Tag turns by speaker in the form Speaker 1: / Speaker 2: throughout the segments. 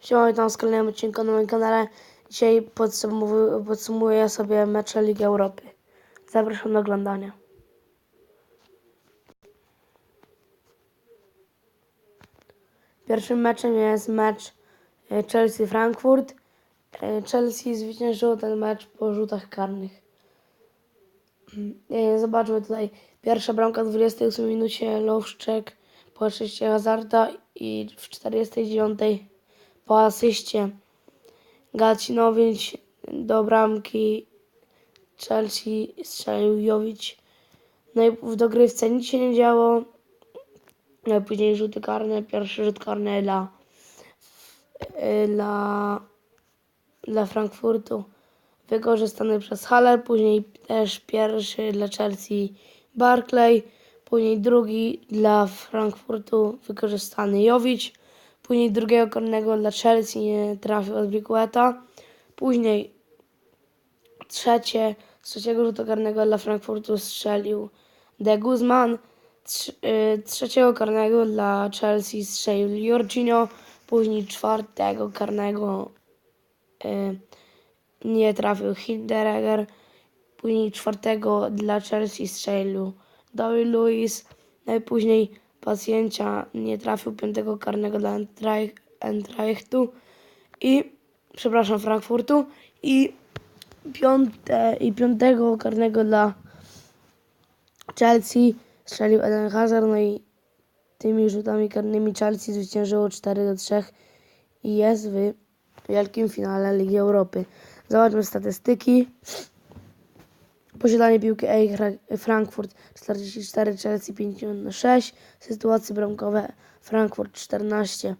Speaker 1: Siema, witam w kolejnym odcinku na moim kanale. Dzisiaj podsumuję, podsumuję sobie mecze Ligi Europy. Zapraszam do oglądania. Pierwszym meczem jest mecz e, Chelsea-Frankfurt. E, Chelsea zwyciężyło ten mecz po rzutach karnych. E, Zobaczmy tutaj. Pierwsza bramka w 28 minucie Lowszczek po asyście Hazarda i w 49 po asyście Gacinowicz do bramki Chelsea strzelił Jowicz. No i w dogrywce nic się nie działo. No później rzuty karne, pierwszy rzut karny dla, dla, dla Frankfurtu wykorzystany przez Haller, później też pierwszy dla Chelsea Barclay, później drugi dla Frankfurtu wykorzystany Jowicz, później drugiego karnego dla Chelsea nie trafił od później trzecie, trzeciego rzutu karnego dla Frankfurtu strzelił De Guzman, Trz, y, trzeciego karnego dla Chelsea strzelił Jorginho, później czwartego karnego y, nie trafił Hinderegger. Później czwartego dla Chelsea strzelił David Luiz. Najpóźniej pacjencia nie trafił piątego karnego dla Eintracht- i przepraszam Frankfurtu i, piąte, i piątego karnego dla Chelsea strzelił Eden Hazard, no i tymi rzutami karnymi Chelsea zwyciężyło 4 do 3 i jest w wielkim finale Ligi Europy. Zobaczmy statystyki. Posiadanie piłki Eintracht Frankfurt 44, Chelsea 56, sytuacje bramkowe Frankfurt 14,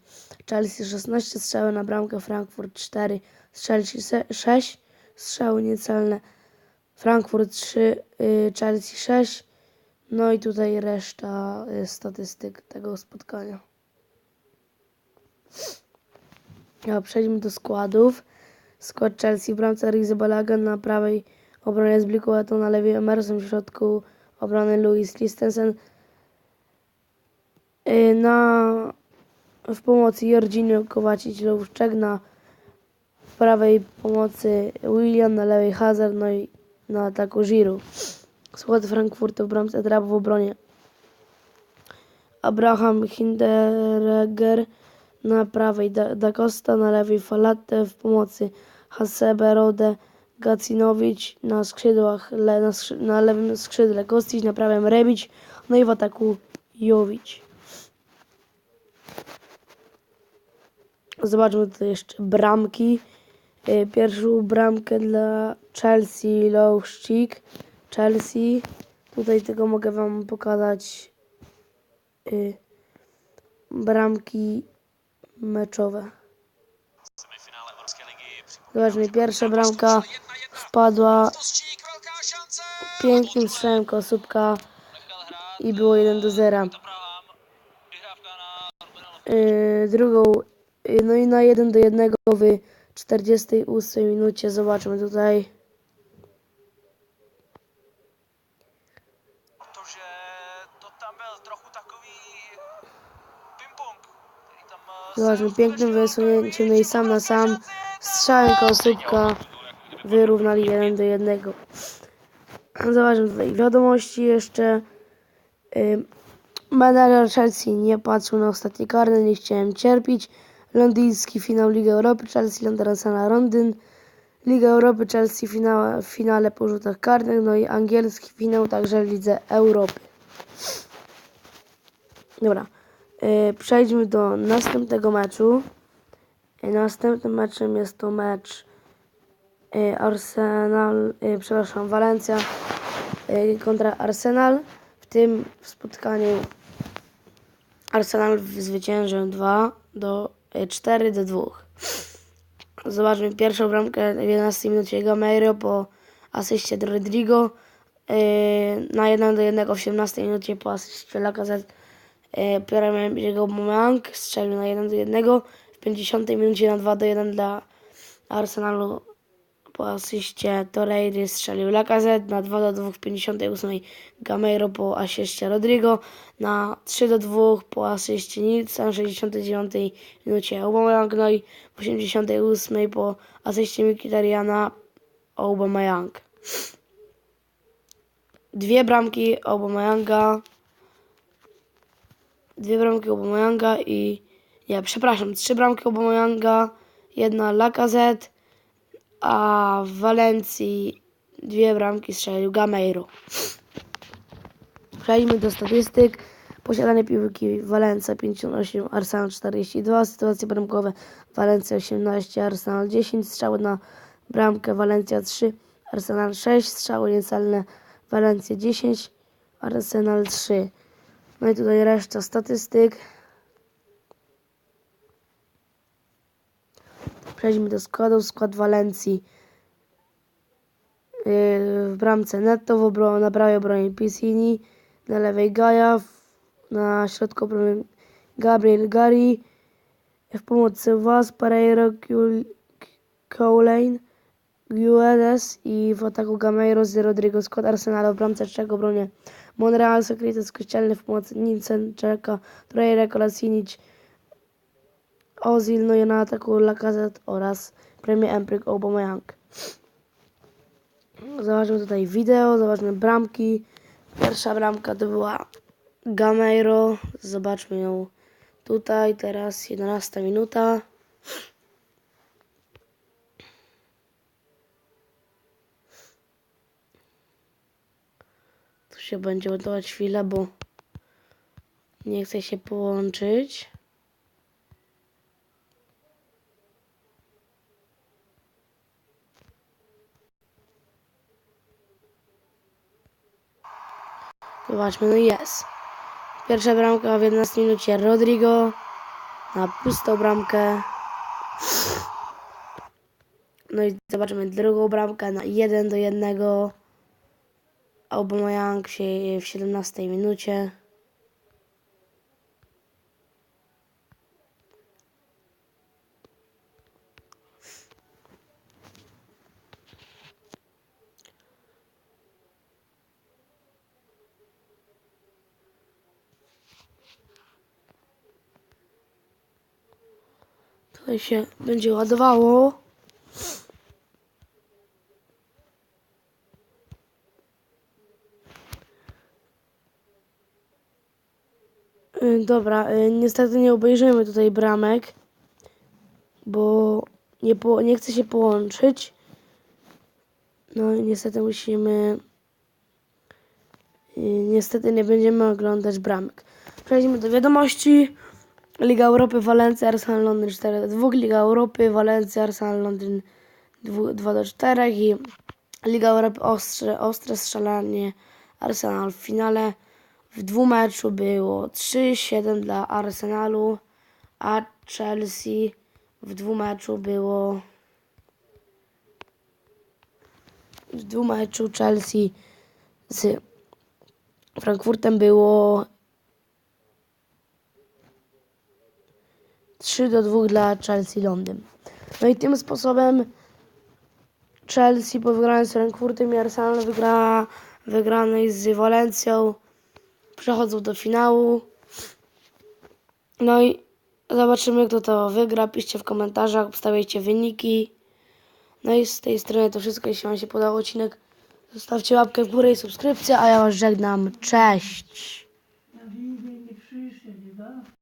Speaker 1: Chelsea 16 strzały na bramkę, Frankfurt 4, Chelsea 6, strzały niecelne, Frankfurt 3, y, Chelsea 6, no i tutaj reszta y, statystyk tego spotkania. Przejdźmy do składów. Skład Chelsea w bramce Rizy Balaga na prawej obronie z Blikuetą, na lewej Emerson, w środku obrony Louis Listensen. Yy, Na, w pomocy Jorginho Kowacic Lowszczek, na prawej pomocy William, na lewej Hazard, no i na ataku Giroud. Skład Frankfurtu w bramce Drab w obronie. Abraham Hinderegger na prawej Da, da Costa, na lewej Falate w pomocy Hasebe, Rode, Gacinowicz na skrzydłach, le, na, na lewym skrzydle Kostić, na prawym Rebić, no i w ataku Jowicz. Zobaczmy tutaj jeszcze bramki. Y, Pierwszą bramkę dla Chelsea Lowszczyk. Chelsea. Tutaj tylko mogę Wam pokazać y, bramki meczowe. Zobaczmy, pierwsza bramka wpadła pięknym strzałem Kosubka i było 1 do 0.
Speaker 2: Abraham. Vyhrávka na Rubenala.
Speaker 1: Yy, drugą, yy, no i na 1 do 1 w 48 minucie. Zobaczmy tutaj.
Speaker 2: Se
Speaker 1: Zobaczmy, pięknym wysunięciem, no i sam na sam strzałem Kosubka wyrównali 1 do 1. Zobaczmy tutaj wiadomości jeszcze. Menedżer Chelsea nie patrzył na ostatnie karne, nie chciałem cierpić. Londyński finał Ligi Europy, Chelsea London Arsenal Londyn. Liga Europy, Chelsea finał, w finale po rzutach karnych, no i angielski finał także w Lidze Europy. Dobra, yy, przejdźmy do następnego meczu. Yy, następnym meczem jest to mecz Arsenal, yy, przepraszam, Walencja yy, kontra Arsenal. W tym spotkaniu Arsenal zwyciężył 2 do y, 4 do 2. Zobaczmy pierwszą bramkę w 11 minucie Gameiro po asyście do Rodrigo. Na 1 do 1 w 17 minucie po asyście Lacazette yy, Pierre-Emerick Aubameyang strzelił na 1 do 1. W 50 minucie na 2 do 1 dla Arsenalu po asyście Torreira strzelił Lacazette, na 2 do 2 w 58 Gameiro po asyście Rodrigo, na 3 do 2 po asyście Nilsson w 69 minucie Aubameyang, no i w 88 po asyście Mkhitarjana Aubameyang. Dwie bramki Aubameyanga, dwie bramki Aubameyanga i nie, przepraszam, trzy bramki Aubameyanga, jedna Lacazette, a w Walencji dwie bramki strzelił Gameiro. Przejdźmy do statystyk. Posiadanie piłki Walencja 58, Arsenal 42, sytuacje bramkowe Walencja 18, Arsenal 10, strzały na bramkę Walencja 3, Arsenal 6, strzały niecelne Walencja 10, Arsenal 3. No i tutaj reszta statystyk. Przejdźmy do składów. Skład Walencji. Yy, W bramce Netto, w na prawej obronie Piscini, na lewej Gaja, na środku obrony Gabriel Gari, w pomocy Was, Pereiro, Kul- Cowlane, Guedes i w ataku Gameiro z Rodrigo skład Arsenalu w bramce trzech obronie Monreal, Sokrates, Kościelny w pomocy Nielsen, Czeka, Torreira, Kolasinic, Ozil, no i na ataku Lacazette oraz Premier Empryk Aubameyang. Zobaczmy tutaj wideo, zobaczmy bramki. Pierwsza bramka to była Gameiro. Zobaczmy ją tutaj, teraz 11 minuta. Tu się będzie ładować chwilę, bo nie chce się połączyć. Zobaczmy, no jest. Pierwsza bramka w 11 minucie Rodrigo na pustą bramkę. No i zobaczymy drugą bramkę na 1 do 1. Aubameyang w 17 minucie. Tutaj się będzie ładowało. Y, Dobra, y, niestety nie obejrzymy tutaj bramek, bo nie, po, nie chce się połączyć. No i niestety musimy. y, Niestety nie będziemy oglądać bramek. Przejdźmy do wiadomości. Liga Europy, Walencja, Arsenal Londyn 4 do 2, Liga Europy, Walencja, Arsenal Londyn 2, 2 do 4 i Liga Europy ostre, ostre strzelanie Arsenal w finale. W dwumeczu było 3-7 dla Arsenalu, a Chelsea w dwumeczu było w dwumeczu Chelsea z Frankfurtem było 3 do 2 dla Chelsea Londyn. No i tym sposobem Chelsea po wygranej z Frankfurtem i Arsenal wygra, wygranej z Walencją przechodzą do finału. No i zobaczymy kto to wygra. Piszcie w komentarzach, obstawiajcie wyniki. No i z tej strony to wszystko. Jeśli Wam się podobał odcinek, zostawcie łapkę w górę i subskrypcję, a ja Was żegnam. Cześć!